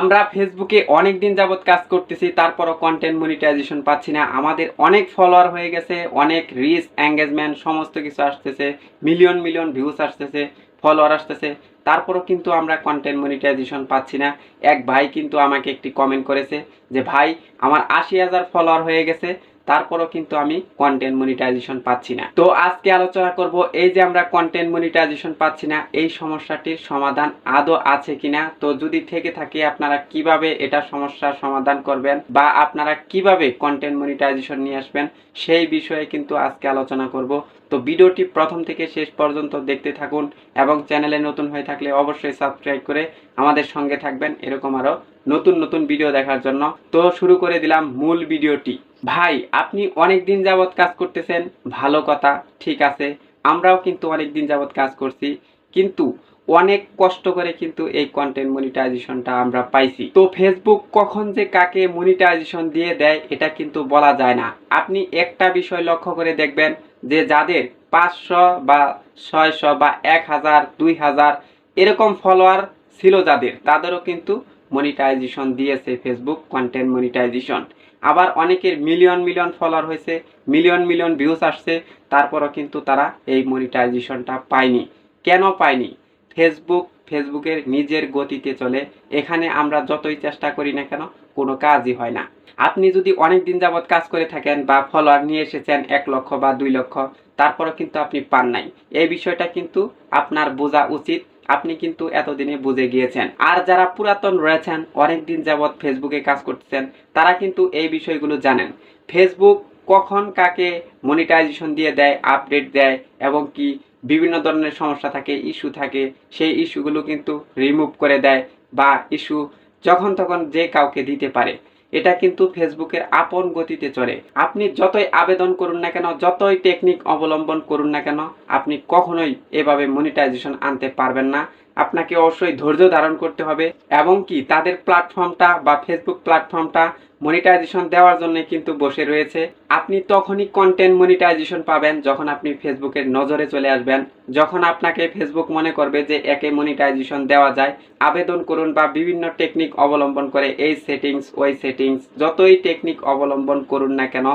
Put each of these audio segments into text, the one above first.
আমরা ফেসবুকে অনেক দিন যাবত কাজ করতেছি, তারপরও কন্টেন্ট মনিটাইজেশন পাচ্ছি না। আমাদের অনেক ফলোয়ার হয়ে গেছে, অনেক রিচ এঙ্গেজমেন্ট সমস্ত কিছু আসতেছে মিলিয়ন মিলিয়ন ভিউজ আসতেছে ফলোয়ার আসতেছে। তারপরও কিন্তু আমরা কন্টেন্ট মনিটাইজেশন পাচ্ছি না। এক ভাই কিন্তু আমাকে একটি কমেন্ট করেছে যে, ভাই, আমার আশি হাজার ফলোয়ার হয়ে গেছে তারপরও কিন্তু আমি কন্টেন্ট মনিটাইজেশন পাচ্ছি না। তো আজকে আলোচনা করব এই যে আমরা কন্টেন্ট মনিটাইজেশন পাচ্ছি না, এই সমস্যাটির সমাধান আদৌ আছে কিনা? তো যদি থেকে থাকে, আপনারা কীভাবে এটা সমস্যার সমাধান করবেন বা আপনারা কীভাবে কন্টেন্ট মনিটাইজেশন নিয়ে আসবেন সেই বিষয়ে কিন্তু আজকে আলোচনা করব। তো ভিডিওটি প্রথম থেকে শেষ পর্যন্ত দেখতে থাকুন এবং চ্যানেলে নতুন হয়ে থাকলে অবশ্যই সাবস্ক্রাইব করে আমাদের সঙ্গে থাকবেন। এরকম আরও নতুন নতুন ভিডিও দেখার জন্য। তো শুরু করে দিলাম মূল ভিডিওটি ভাই, আপনি অনেক দিন যাবত কাজ করতেছেন। ভালো কথা, ঠিক আছে। আমরাও কিন্তু অনেক দিন যাবত কাজ করছি। কিন্তু অনেক কষ্ট করে কিন্তু এই কন্টেন্ট মনিটাইজেশনটা আমরা পাইছি। তো ফেসবুক কখন যে কাকে মনিটাইজেশন দিয়ে দেয়, এটা কিন্তু বলা যায় না। আপনি একটা বিষয় লক্ষ্য করে দেখবেন যে যাদের পাঁচশো বা ছয়শো বা এক হাজার, দুই হাজার এরকম ফলোয়ার ছিল যাদের, তাদেরও কিন্তু মনিটাইজেশন দিয়েছে ফেসবুক কন্টেন্ট মনিটাইজেশন আবার অনেকের মিলিয়ন মিলিয়ন ফলোয়ার হয়েছে মিলিয়ন মিলিয়ন ভিউজ আসছে, তারপরও কিন্তু তারা এই মনিটাইজেশনটা পায়নি। কেন পায়নি? ফেসবুক ফেসবুকের নিজের গতিতে চলে, এখানে আমরা যতই চেষ্টা করি না কেন, কোনো কাজই হয় না। আপনি যদি অনেক দিন যাবৎ কাজ করে থাকেন বা ফলোয়ার নিয়ে এসেছেন এক লক্ষ বা দুই লক্ষ, তারপরও কিন্তু আপনি পান নাই। এই বিষয়টা কিন্তু আপনার বোঝা উচিত। আপনি কিন্তু এতদিনে বুঝে গিয়েছেন। আর যারা পুরাতন রয়েছেন অনেক দিন যাবৎ ফেসবুকে কাজ করতেছেন, তারা কিন্তু এই বিষয়গুলো জানেন। ফেসবুক কখন কাকে মনিটাইজেশন দিয়ে দেয় আপডেট দেয় এবং কি বিভিন্ন ধরনের সমস্যা থাকে ইস্যু থাকে, সেই ইস্যুগুলো কিন্তু রিমুভ করে দেয় বা ইস্যু যখন তখন যে কাউকে দিতে পারে। এটা কিন্তু ফেসবুকের আপন গতিতে চলে। আপনি যতই আবেদন করুন না কেন, যতই টেকনিক অবলম্বন করুন না কেন, আপনি কখনোই এভাবে মনিটাইজেশন আনতে পারবেন না। আপনাকে অবশ্যই ধৈর্য ধারণ করতে হবে এবং কি তাদের প্ল্যাটফর্মটা বা ফেসবুক প্ল্যাটফর্মটা মনিটাইজেশন দেওয়ার জন্য কিন্তু বসে রয়েছে। আপনি তখনই কন্টেন্ট মনিটাইজেশন পাবেন যখন আপনি ফেসবুকের নজরে চলে আসবেন। যখন আপনাকে ফেসবুক মনে করবে যে একে মনিটাইজেশন দেওয়া যায়, আবেদন করুন বা বিভিন্ন টেকনিক অবলম্বন করে এই সেটিংস ওই সেটিংস যতই টেকনিক অবলম্বন করুন না কেন,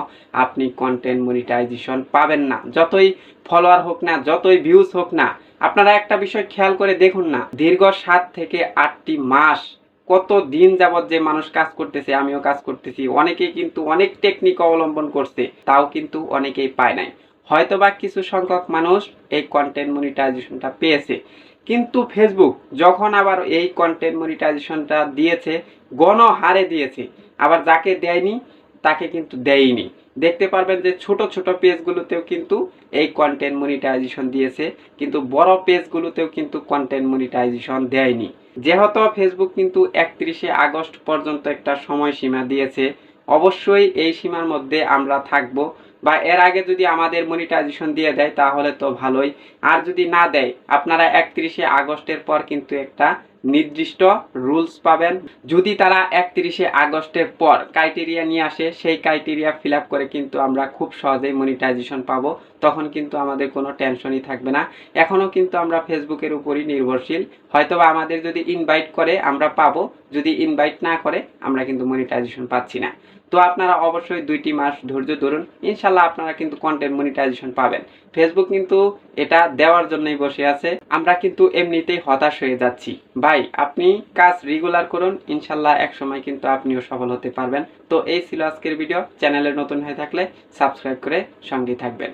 আপনি কন্টেন্ট মনিটাইজেশন পাবেন না। যতই ফলোয়ার হোক না, যতই ভিউজ হোক না, আপনারা একটা বিষয় খেয়াল করে দেখুন না, দীর্ঘ সাত থেকে আটটি মাস কত দিন যাবত যে মানুষ কাজ করতেছে, আমিও কাজ করতেছি, অনেকেই কিন্তু অনেক টেকনিক অবলম্বন করছে, তাও কিন্তু অনেকেই পায় নাই। হয়তোবা কিছু সংখ্যক মানুষ এই কন্টেন্ট মনিটাইজেশনটা পেয়েছে। কিন্তু ফেসবুক যখন আবার এই কন্টেন্ট মনিটাইজেশনটা দিয়েছে, গণহারে দিয়েছে, আবার যাকে দেয়নি, তাকে কিন্তু দেয়নি। দেখতে পারবেন যে ছোট ছোট পেজগুলোতেও কিন্তু এই কন্টেন্ট মনিটাইজেশন দিয়েছে, কিন্তু বড় পেজগুলোতেও কিন্তু কন্টেন্ট মনিটাইজেশন দেয়নি। যেহেতু ফেসবুক কিন্তু একত্রিশে আগস্ট পর্যন্ত একটা সময়সীমা দিয়েছে, অবশ্যই এই সীমার মধ্যে আমরা থাকব বা এর আগে যদি আমাদের মনিটাইজেশন দিয়ে দেয় তাহলে তো ভালোই। আর যদি না দেয়, আপনারা একত্রিশে আগস্টের পর কিন্তু একটা নির্দিষ্ট রুলস পাবেন। যদি তারা একত্রিশে আগস্টের পর ক্রাইটেরিয়া নিয়ে আসে, সেই ক্রাইটেরিয়া ফিল করে কিন্তু আমরা খুব সহজেই মনিটাইজেশন পাব। তখন কিন্তু আমাদের কোনো টেনশনই থাকবে না। এখনও কিন্তু আমরা ফেসবুকের উপরই নির্ভরশীল। হয়তোবা আমাদের যদি ইনভাইট করে, আমরা পাবো। যদি ইনভাইট না করে, আমরা কিন্তু মনিটাইজেশন পাচ্ছি না। তো আপনারা অবশ্যই দুইটি মাস ধৈর্য ধরুন। ইনশাল্লাহ আপনারা কিন্তু কন্টেন্ট মনিটাইজেশন পাবেন। ফেসবুক কিন্তু এটা দেওয়ার জন্যই বসে আছে। আমরা কিন্তু এমনিতেই হতাশ হয়ে যাচ্ছি। ভাই, আপনি কাজ রেগুলার করুন। ইনশাল্লাহ এক সময় কিন্তু আপনিও সফল হতে পারবেন। তো এই ছিল আজকের ভিডিও চ্যানেলে নতুন হয়ে থাকলে সাবস্ক্রাইব করে সঙ্গে থাকবেন।